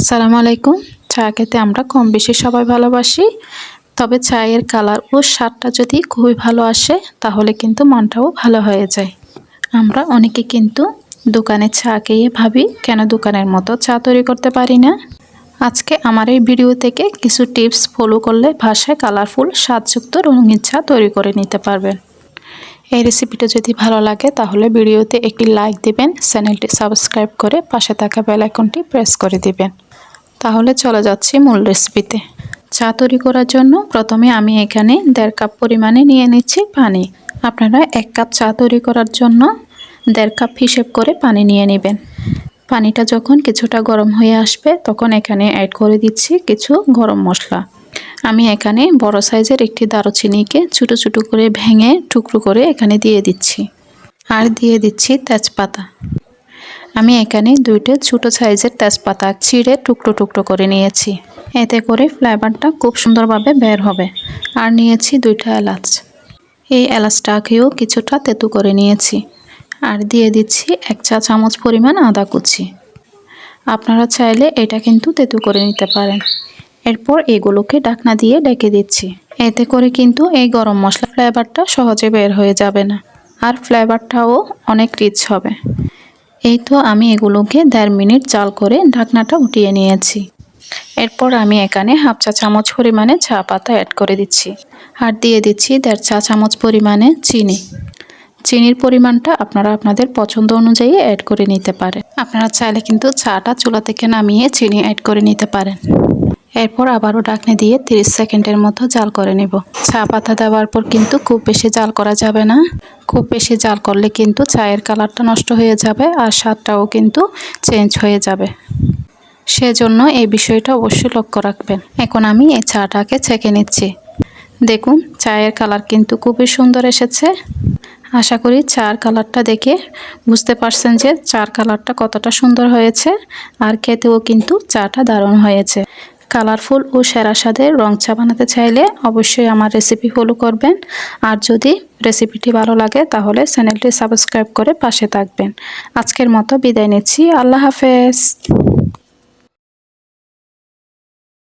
আসসালামু আলাইকুম। চা খেতে আমরা কম বেশি সবাই ভালোবাসি, তবে চায়ের কালার ও স্বাদটা যদি খুবই ভালো আসে, তাহলে কিন্তু মনটাও ভালো হয়ে যায়। আমরা অনেকে কিন্তু দোকানে চা খেয়ে ভাবি, কেন দোকানের মতো চা তৈরি করতে পারি না? আজকে আমার এই ভিডিও থেকে কিছু টিপস ফলো করলে ভাষায় কালারফুল, স্বাদযুক্ত রঙিন চা তৈরি করে নিতে পারবেন। এই রেসিপিটা যদি ভালো লাগে, তাহলে ভিডিওতে একটি লাইক দিবেন, চ্যানেলটি সাবস্ক্রাইব করে পাশে থাকা বেল আইকনটি প্রেস করে দিবেন। তাহলে চলে যাচ্ছি মূল রেসিপিতে চা তৈরি করার জন্য প্রথমে আমি এখানে দেড় কাপ পরিমাণে নিয়ে নিচ্ছি পানি। আপনারা এক কাপ চা তৈরি করার জন্য দেড় কাপ হিসেব করে পানি নিয়ে নেবেন। পানিটা যখন কিছুটা গরম হয়ে আসবে, তখন এখানে অ্যাড করে দিচ্ছি কিছু গরম মশলা। আমি এখানে বড় সাইজের একটি দারুচিনিকে ছোটো ছোটো করে ভেঙে টুকরো করে এখানে দিয়ে দিচ্ছি। আর দিয়ে দিচ্ছি তেজপাতা। আমি এখানে দুইটা ছোটো সাইজের তেজপাতা ছিঁড়ে টুকরো টুকরো করে নিয়েছি। এতে করে ফ্লেভারটা খুব সুন্দরভাবে বের হবে। আর নিয়েছি দুইটা এলাচ। এই এলাচটাকেও কিছুটা তেতু করে নিয়েছি। আর দিয়ে দিচ্ছি এক চা চামচ পরিমাণ আদা কুচি। আপনারা চাইলে এটা কিন্তু তেতু করে নিতে পারেন। এরপর এগুলোকে ডাকনা দিয়ে ডেকে দিচ্ছি। এতে করে কিন্তু এই গরম মশলা ফ্লেভারটা সহজে বের হয়ে যাবে না। আর ফ্লেভারটাও অনেক রিচ হবে। এই তো আমি এগুলোকে দেড় মিনিট চাল করে ঢাকনাটা উঠিয়ে নিয়েছি। এরপর আমি এখানে হাফ চা চামচ পরিমাণে চা পাতা অ্যাড করে দিচ্ছি আর দিয়ে দিচ্ছি দেড় চা চামচ পরিমাণে চিনি। চিনির পরিমাণটা আপনারা আপনাদের পছন্দ অনুযায়ী অ্যাড করে নিতে পারেন। আপনারা চাইলে কিন্তু চাটা চুলা থেকে নামিয়ে চিনি অ্যাড করে নিতে পারেন। এরপর আবারও ডাকনি দিয়ে 30 সেকেন্ডের মতো জাল করে নেব। চা পাতা দেওয়ার পর কিন্তু খুব বেশি জাল করা যাবে না। খুব বেশি জাল করলে কিন্তু চায়ের কালারটা নষ্ট হয়ে যাবে আর স্বাদটাও কিন্তু চেঞ্জ হয়ে যাবে। সেজন্য এই বিষয়টা অবশ্যই লক্ষ্য রাখবেন। এখন আমি এই চাটাকে ছেঁকে নিচ্ছি। দেখুন চায়ের কালার কিন্তু খুবই সুন্দর এসেছে। আশা করি চার কালারটা দেখে বুঝতে পারছেন যে চার কালারটা কতটা সুন্দর হয়েছে আর খেতেও কিন্তু চাটা দারুণ হয়েছে। কালারফুল ও সেরা স্বাদের রং চা বানাতে চাইলে অবশ্যই আমার রেসিপি ফলো করবেন। আর যদি রেসিপিটি ভালো লাগে তাহলে চ্যানেলটি সাবস্ক্রাইব করে পাশে থাকবেন। আজকের মতো বিদায় নিচ্ছি। আল্লাহ হাফেজ।